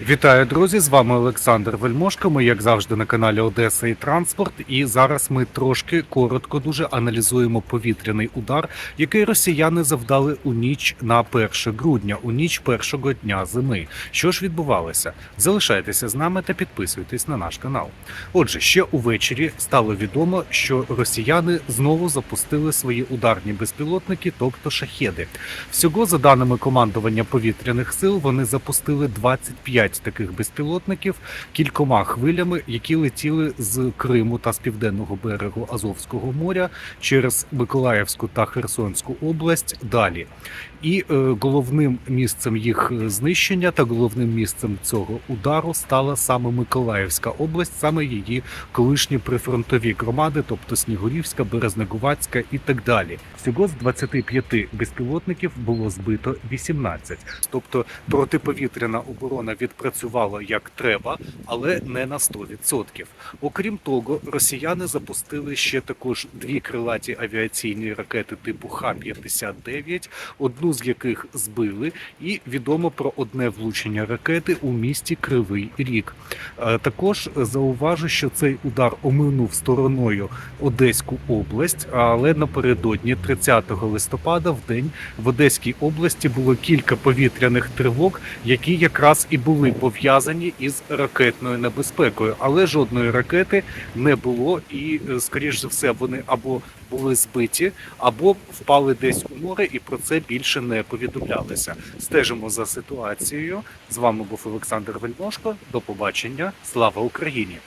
Вітаю, друзі! З вами Олександр Вельмошко. Ми, як завжди, на каналі Одеса і Транспорт. І зараз ми трошки коротко дуже аналізуємо повітряний удар, який росіяни завдали у ніч на 1 грудня, у ніч першого дня зими. Що ж відбувалося? Залишайтеся з нами та підписуйтесь на наш канал. Отже, ще увечері стало відомо, що росіяни знову запустили свої ударні безпілотники, тобто шахеди. Всього, за даними командування повітряних сил, вони запустили 25 таких безпілотників кількома хвилями, які летіли з Криму та з південного берегу Азовського моря через Миколаївську та Херсонську область далі. І е, головним місцем їх е, знищення та головним місцем цього удару стала саме Миколаївська область, саме її колишні прифронтові громади, тобто Снігурівська, Березнегувацька і так далі. Всього з 25 безпілотників було збито 18. Тобто протиповітряна оборона відпрацювала як треба, але не на 100%. Окрім того, росіяни запустили ще також дві крилаті авіаційні ракети типу Х-59, одну з яких збили, і відомо про одне влучення ракети у місті Кривий Ріг. Е, Також зауважу, що цей удар оминув стороною Одеську область, але напередодні 30 листопада в день в Одеській області було кілька повітряних тривог, які якраз і були пов'язані із ракетною небезпекою, але жодної ракети не було, і е, скоріш за все вони або були збиті, або впали десь у море, і про це більше не повідомлялося. Стежимо за ситуацією. З вами був Олександр Вельмошко. До побачення. Слава Україні!